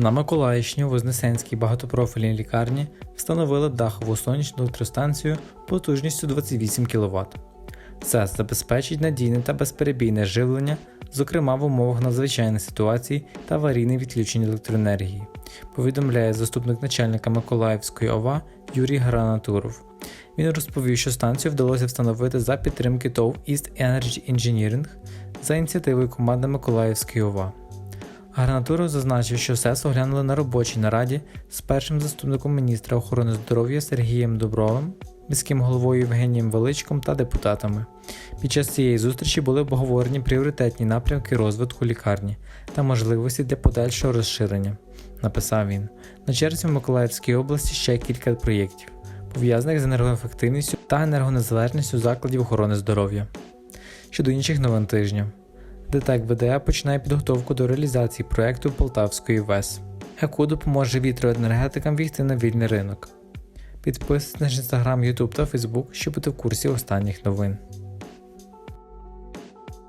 На Миколаївщині у Вознесенській багатопрофільній лікарні встановили дахову сонячну електростанцію потужністю 28 кВт. Це забезпечить надійне та безперебійне живлення, зокрема в умовах надзвичайних ситуацій та аварійних відключень електроенергії, повідомляє заступник начальника Миколаївської ОВА Юрій Гранатуров. Він розповів, що станцію вдалося встановити за підтримки ТОВ East Energy Engineering за ініціативою команди Миколаївської ОВА. Гранатуров зазначив, що СЕС оглянули на робочій нараді з першим заступником міністра охорони здоров'я Сергієм Добровим, міським головою Євгенієм Величком та депутатами. Під час цієї зустрічі були обговорені пріоритетні напрямки розвитку лікарні та можливості для подальшого розширення, написав він. На черзі в Миколаївській області ще кілька проєктів, пов'язаних з енергоефективністю та енергонезалежністю закладів охорони здоров'я. Щодо інших новин тижня. ДТЕК ВДА починає підготовку до реалізації проекту Полтавської ВЕС, яку допоможе вітроенергетикам війти на вільний ринок. Підписуйтесь на інстаграм, Ютуб та Фейсбук, щоб бути в курсі останніх новин.